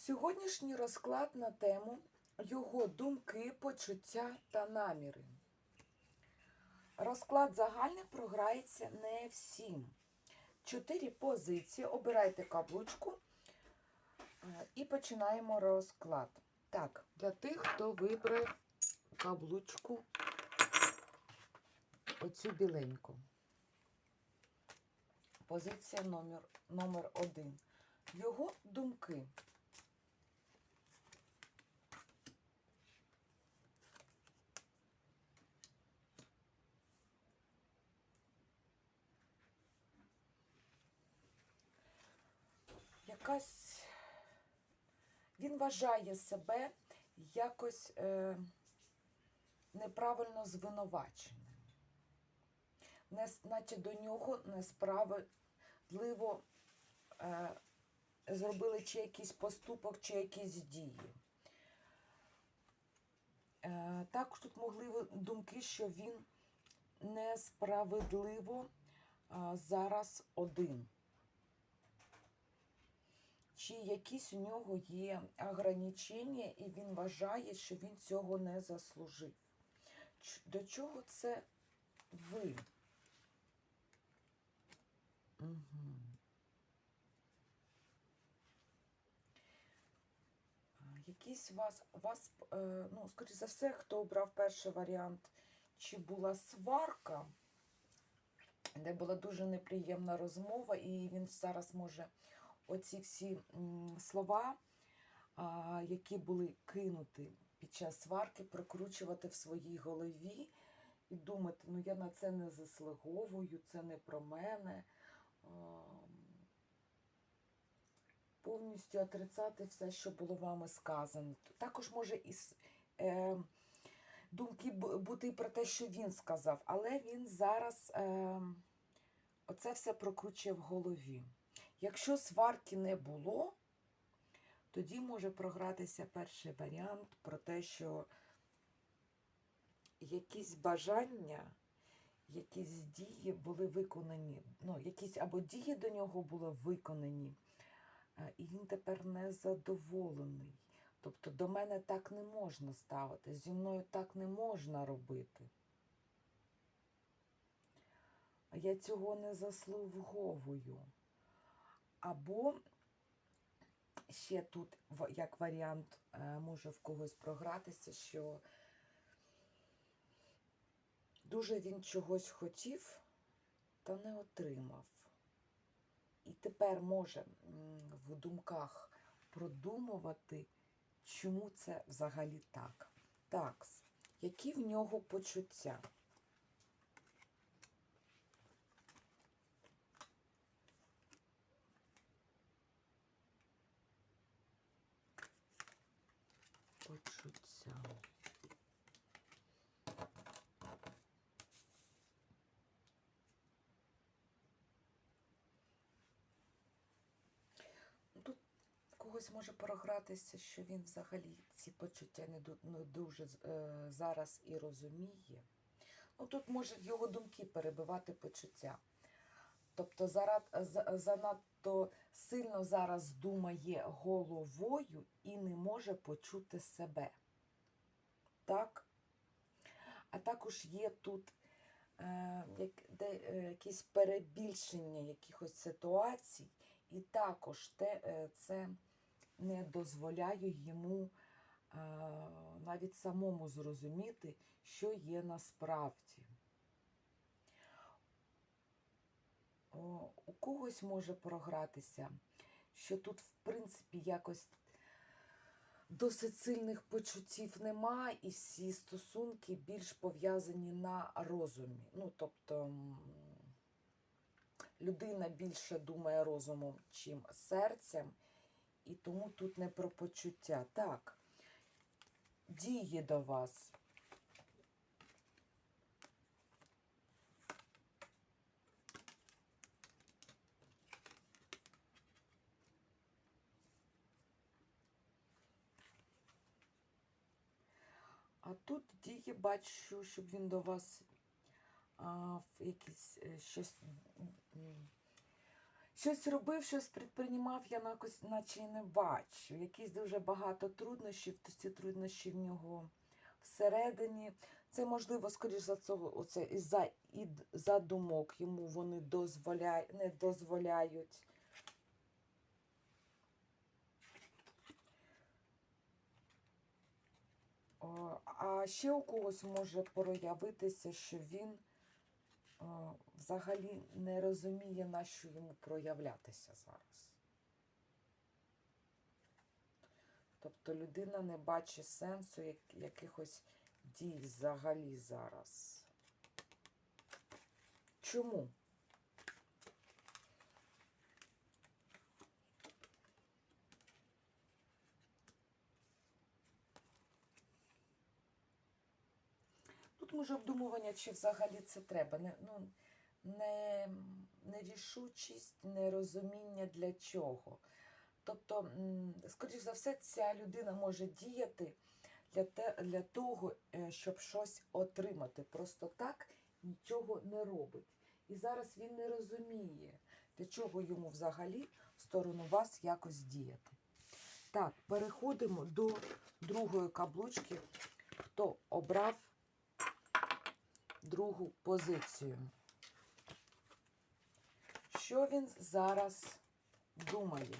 Сьогоднішній розклад на тему його думки, почуття та наміри. Розклад загальний програється не всім. Чотири позиції. Обирайте каблучку е, і починаємо розклад. Так, для тих, хто вибрав каблучку оцю біленьку. Позиція номер, номер один. Його думки. Якась він вважає себе якось е, неправильно звинуваченим. Не, наче до нього несправедливо е, зробили чи якийсь поступок, чи якісь дії. Е, також тут могли думки, що він несправедливо е, зараз один. Чи якісь у нього є ограничення, і він вважає, що він цього не заслужив. До чого це ви? Угу. Якийсь вас, вас е, ну, скоріш за все, хто обрав перший варіант, чи була сварка, де була дуже неприємна розмова, і він зараз може оці всі слова, які були кинуті під час сварки, прокручувати в своїй голові і думати, ну я на це не заслуговую, це не про мене. Повністю отрицати все, що було вами сказано. Також може і е, думки бути і про те, що він сказав, але він зараз е, оце все прокручує в голові. Якщо сварки не було, тоді може програтися перший варіант про те, що якісь бажання, якісь дії були виконані, ну, якісь або дії до нього були виконані, е, і він тепер не задоволений. Тобто до мене так не можна ставити, зі мною так не можна робити. Я цього не заслуговую. Або ще тут, як варіант, е, може в когось програтися, що дуже він чогось хотів та не отримав. І тепер може в думках продумувати, чому це взагалі так. Такс, які в нього? Почуття. Ну, Тут в когось може програтися, що він взагалі ці почуття не, дуже е, зараз і розуміє. Ну, тут можуть його думки перебивати почуття. Тобто зарад, занадто сильно зараз думає головою і не може почути себе. Так? А також є тут е, де, е, якісь перебільшення якихось ситуацій, і також те, е, це не дозволяє йому е, навіть самому зрозуміти, що є насправді. У когось може програтися, що тут, в принципі, якось досить сильних почуттів нема, і всі стосунки більш пов'язані на розумі. Ну, тобто людина більше думає розумом, чим серцем, і тому тут не про почуття. Так, діє до вас. А тут діє, бачу, щоб він до вас а, в якісь е, щось, Щось робив, щось предприймав, я наче і не бачу. Якісь дуже багато труднощів, то ці труднощі в нього всередині. Це можливо, скоріш за цього, оце із-за ід- задумок йому вони дозволяє, не дозволяють. А ще у когось може проявитися, що він взагалі не розуміє, на що йому проявлятися зараз. Тобто людина не бачить сенсу якихось дій взагалі зараз. Чому? Може обдумування, чи взагалі це треба. Не, ну, не, нерішучість, нерозуміння для чого. Тобто, скоріш за все, ця людина може діяти для, те, для того, е, щоб щось отримати. Просто так нічого не робить. І зараз він не розуміє, для чого йому взагалі в сторону вас якось діяти. Так, переходимо до другої каблучки, хто обрав другу позицію. Що він зараз думає?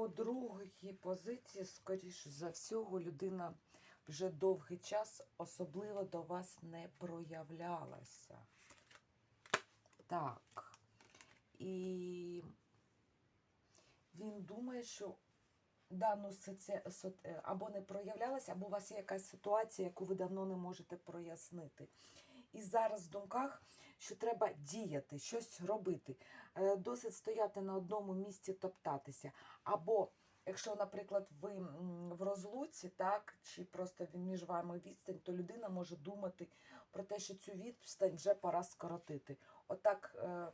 По другій позиції, скоріш за всього, людина вже довгий час особливо до вас не проявлялася. Так. І він думає, що дану е, або не проявлялася, або у вас є якась ситуація, яку ви давно не можете прояснити. І зараз в думках, що треба діяти, щось робити. Е, Досить стояти на одному місці, топтатися. Або, якщо, наприклад, ви в розлуці, так, чи просто між вами відстань, то людина може думати про те, що цю відстань вже пора скоротити. Отак, е,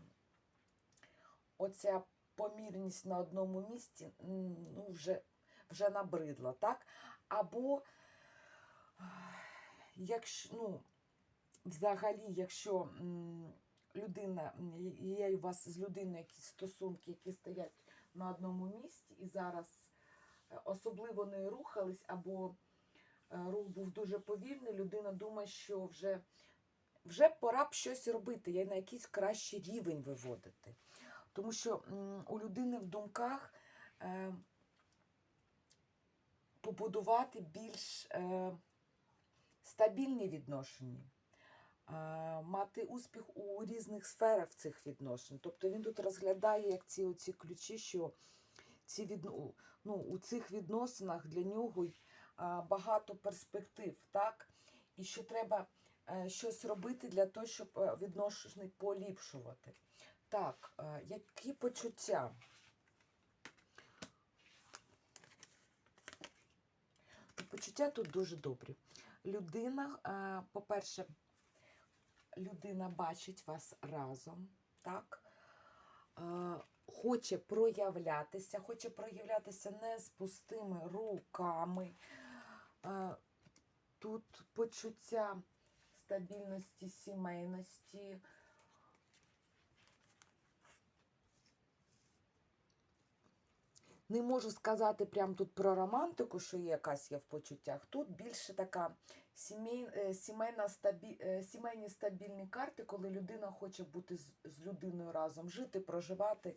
оця помірність на одному місці ну, вже, вже набридла, так? Або, якщо, ну, взагалі, якщо людина, є у вас з людиною якісь стосунки, які стоять на одному місці і зараз е, особливо не рухались, або е, рух був дуже повільний, людина думає, що вже, вже пора б щось робити, я на якийсь кращий рівень виводити. Тому що у людини в думках е, побудувати більш стабільні відношення мати успіх у різних сферах цих відношень. Тобто він тут розглядає як ці оці ключі, що ці відно, ну, у цих відносинах для нього багато перспектив, так? І що треба е, щось робити для того, щоб е, відношення поліпшувати. Так, е, які почуття? Почуття тут дуже добрі. Людина, е, по-перше, людина бачить вас разом, так? Е, Хоче проявлятися, хоче проявлятися не з пустими руками. Е, Тут почуття стабільності, сімейності. Не можу сказати прямо тут про романтику, що є якась є в почуттях. Тут більше така е, сімейна стабі, е, сімейні стабільні карти, коли людина хоче бути з, з людиною разом, жити, проживати,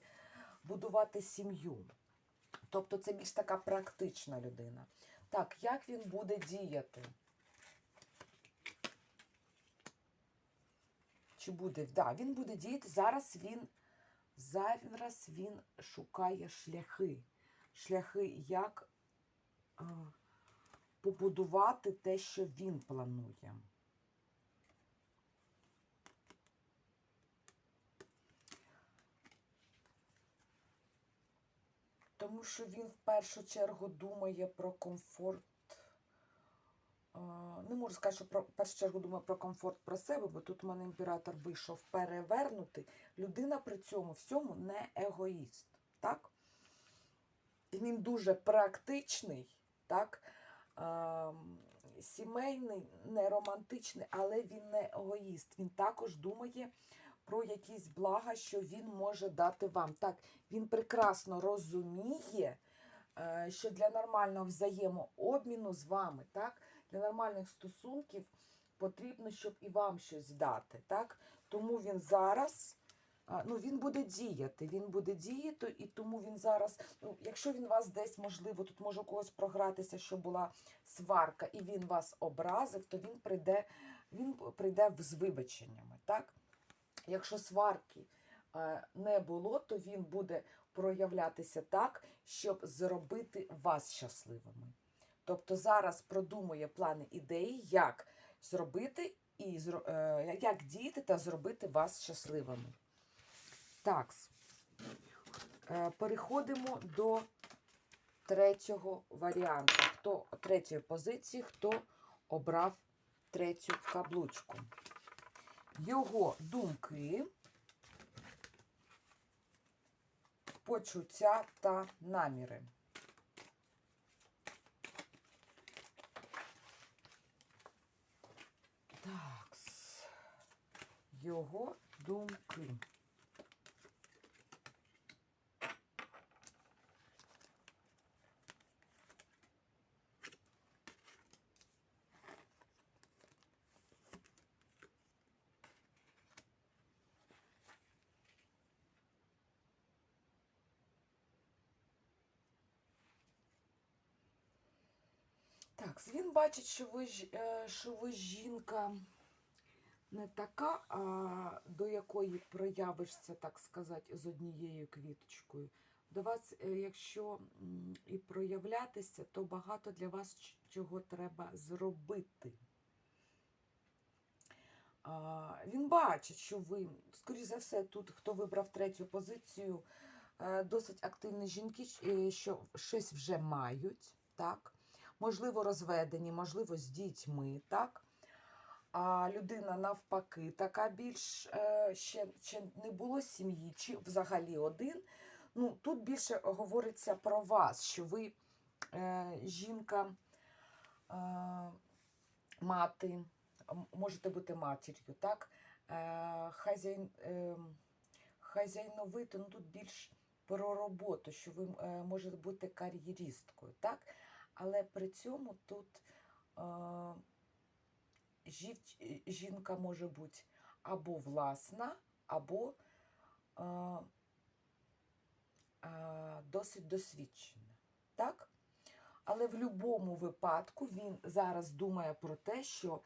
будувати сім'ю. Тобто це більш така практична людина. Так, як він буде діяти? Чи буде? Да, він буде діяти. Зараз він, зараз він шукає шляхи. Шляхи, як а, побудувати те, що він планує. Тому що він в першу чергу думає про комфорт не можу сказати, що про в першу чергу думаю про комфорт про себе, бо тут у мене імператор вийшов перевернутий. Людина при цьому всьому не егоїст. Так? Він дуже практичний, так? Ем, сімейний, не романтичний, але він не егоїст. Він також думає про якісь блага, що він може дати вам. Так, він прекрасно розуміє, е, що для нормального взаємообміну з вами, так, для нормальних стосунків потрібно, щоб і вам щось дати. Так? Тому він зараз. Ну, він буде діяти, він буде діяти, і тому він зараз, ну, якщо він вас десь, можливо, тут може у когось програтися, що була сварка, і він вас образив, то він прийде, він прийде з вибаченнями. Так? Якщо сварки е, не було, то він буде проявлятися так, щоб зробити вас щасливими. Тобто зараз продумує плани ідеї, як зробити і е, як діяти та зробити вас щасливими. Так, е, переходимо до третього варіанту. Хто третьої позиції, хто обрав третю каблучку. Його думки, почуття та наміри. Так. Його думки. Так, він бачить, що ви, е, що ви жінка не така, а до якої проявишся, так сказати, з однією квіточкою. До вас, е, якщо і проявлятися, то багато для вас чого треба зробити. Він бачить, що ви, скоріш за все, тут, хто вибрав третю позицію, е, досить активні жінки, що щось вже мають, так? Можливо, розведені, можливо, з дітьми, так? А людина навпаки, така більш е, ще, ще не було сім'ї, чи взагалі один. Ну, тут більше говориться про вас, що ви е, жінка, е, мати, можете бути матір'ю, так? Е, хазяй, е, хазяйновито, ну тут більш про роботу, що ви е, можете бути кар'єристкою, так? Але при цьому тут е, жінка може бути або власна, або е, е, досить досвідчена. Так? Але в будь-якому випадку він зараз думає про те, що е,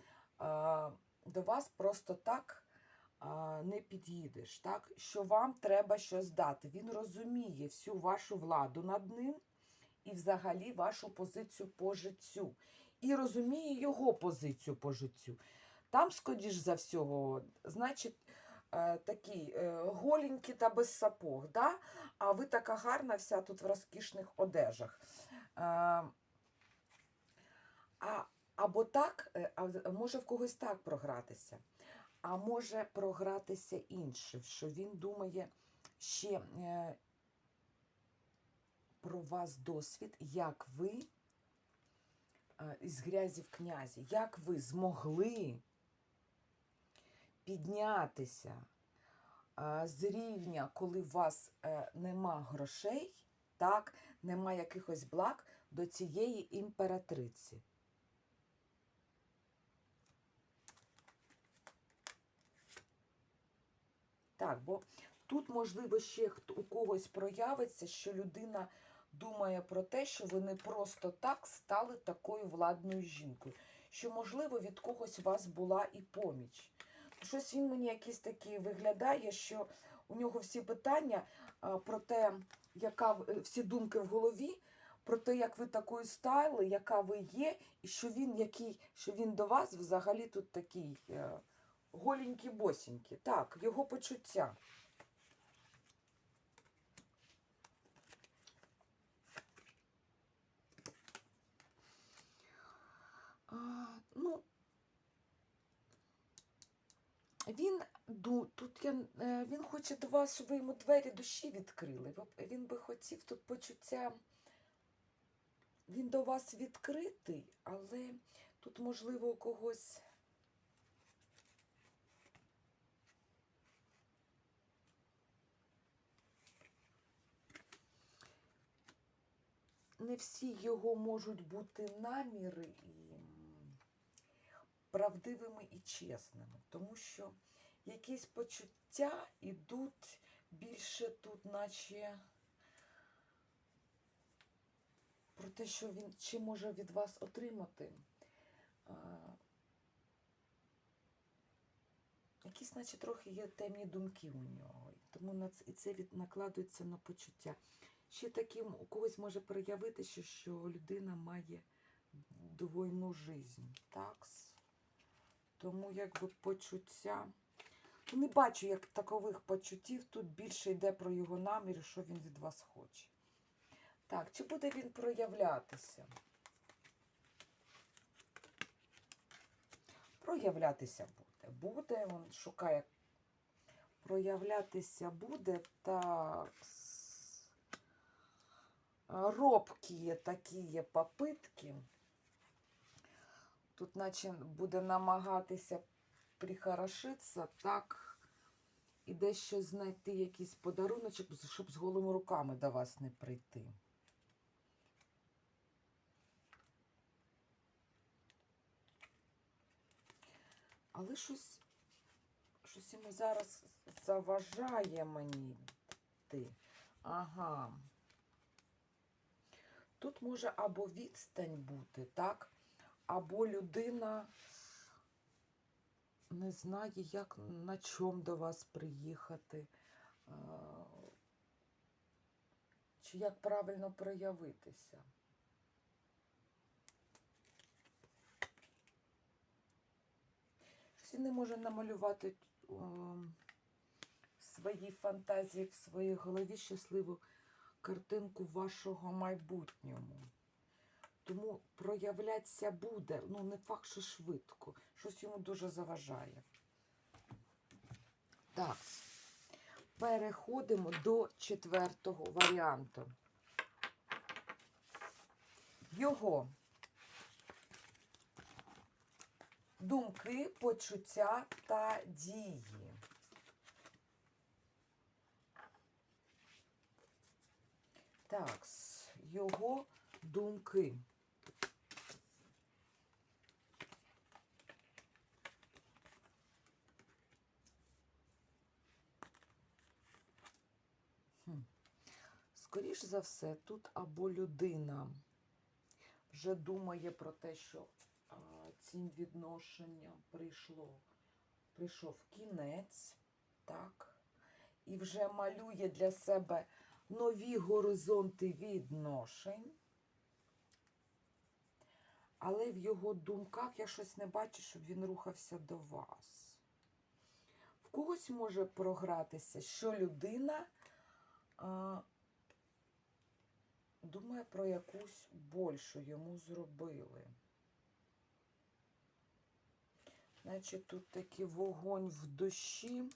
до вас просто так е, не під'їдеш, так? що вам треба щось дати. Він розуміє всю вашу владу над ним і взагалі вашу позицію по життю. І розуміє його позицію по життю. Там, скоріш за всього, значить, е, такі е, голенькі та без сапог, да? а ви така гарна вся тут в розкішних одежах. Е, а, або так, а може в когось так програтися, а може програтися інше, що він думає ще про вас досвід, як ви е, із грязі в князі, як ви змогли піднятися е, з рівня, коли у вас е, нема грошей, так, нема якихось благ до цієї імператриці. Так, бо тут, можливо, ще у когось проявиться, що людина думає про те, що ви не просто так стали такою владною жінкою, що, можливо, від когось у вас була і поміч. Щось він мені якийсь такий виглядає, що у нього всі питання про те, яка е, всі думки в голові, про те, як ви такою стали, яка ви є, і що він який, що він до вас взагалі тут такий е, голенький босенький. Так, його почуття. ну, він тут я, е, він хоче до вас, щоб ви йому двері душі відкрили. Він би хотів тут почуття, він до вас відкритий, але тут, можливо, у когось. Не всі його можуть бути наміри правдивими і чесними, тому що якісь почуття ідуть більше тут, наче про те, що він чи може від вас отримати. Якісь, наче, трохи є темні думки у нього. Тому це, і це від, накладується на почуття. Ще таким у когось може проявитися, що людина має двойну жизнь. Так? Тому якби почуття. Не бачу як такових почуттів. Тут більше йде про його намір, що він від вас хоче. Так, чи буде він проявлятися? Проявлятися буде. Буде, він шукає. Проявлятися буде так. Робкі такі є попитки. Тут, наче, буде намагатися прихорошитися, так, і дещо знайти якийсь подаруночок, щоб з голими руками до вас не прийти. Але щось, щось йому зараз заважає мені йти. Ага. Тут може або відстань бути, так? Або людина не знає, як на чому до вас приїхати, чи як правильно проявитися. Він не може намалювати в фантазії, в своїй голові щасливу картинку вашого майбутньому. Тому проявлятися буде, ну не факт, що швидко. Щось йому дуже заважає. Так, переходимо до четвертого варіанту. Його думки, почуття та дії. Так, його думки. Скоріш за все, тут або людина вже думає про те, що а, цим відношенням прийшло, прийшов кінець, так, і вже малює для себе нові горизонти відношень. Але в його думках я щось не бачу, щоб він рухався до вас. В когось може програтися, що людина думає про якусь боль, йому зробили. Значить, тут такий вогонь в душі.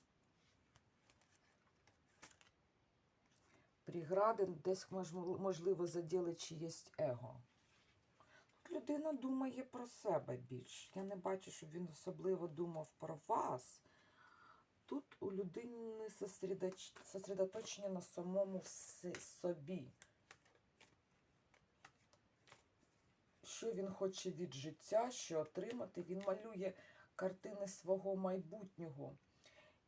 Прегради десь можливо заділи чиєсь его. Тут людина думає про себе більш. Я не бачу, щоб він особливо думав про вас. Тут у людини сосредоточення на самому собі. Що він хоче від життя, що отримати. Він малює картини свого майбутнього.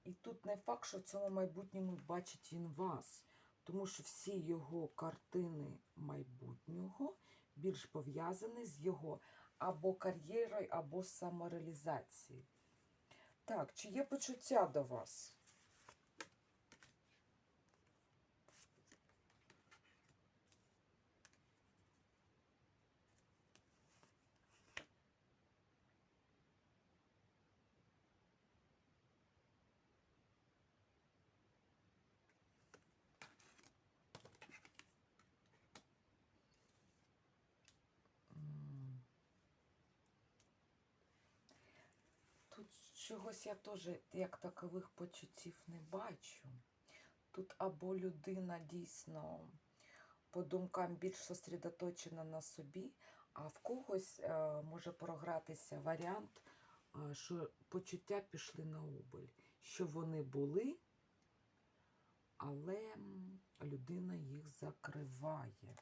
І тут не факт, що в цьому майбутньому бачить він вас. Тому що всі його картини майбутнього більш пов'язані з його або кар'єрою, або самореалізацією. Так, чи є почуття до вас? М. Тут чогось я теж як такових почуттів не бачу. Тут або людина дійсно по думкам більш сосредоточена на собі, а в когось е, може програтися варіант, е, що почуття пішли на убиль, що вони були, але людина їх закриває.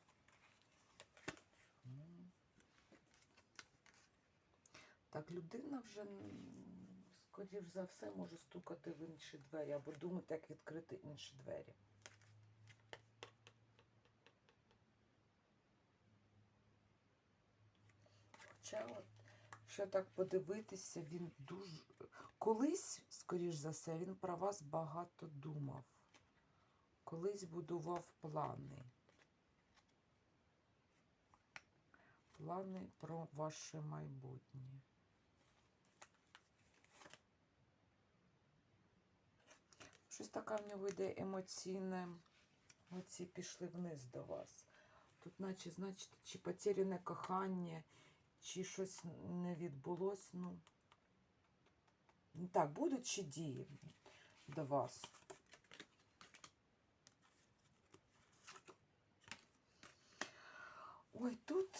Так, людина вже, скоріш за все, може стукати в інші двері або думати, як відкрити інші двері. Хоча, от, якщо так подивитися, він дуже. Колись, скоріш за все, він про вас багато думав. Колись будував плани. Плани про ваше майбутнє. Щось таке в нього йде емоційне. Оці пішли вниз до вас. Тут, наче, значить, чи потеряне кохання, чи щось не відбулось. Ну так, будуть чи дії до вас? Ой, тут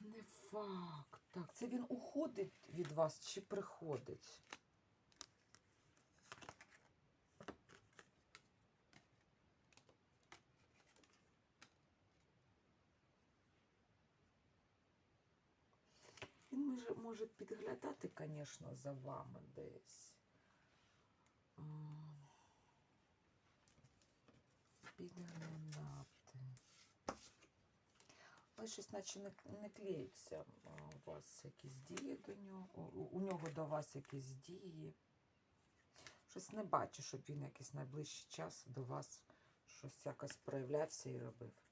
не факт. Так, це він уходить від вас чи приходить? Він може, може підглядати, звісно, за вами десь. Підглядати. Але щось наче не, не клеються у вас якісь дії до нього, у нього до вас якісь дії. Щось не бачу, щоб він якийсь найближчий час до вас щось якось проявлявся і робив.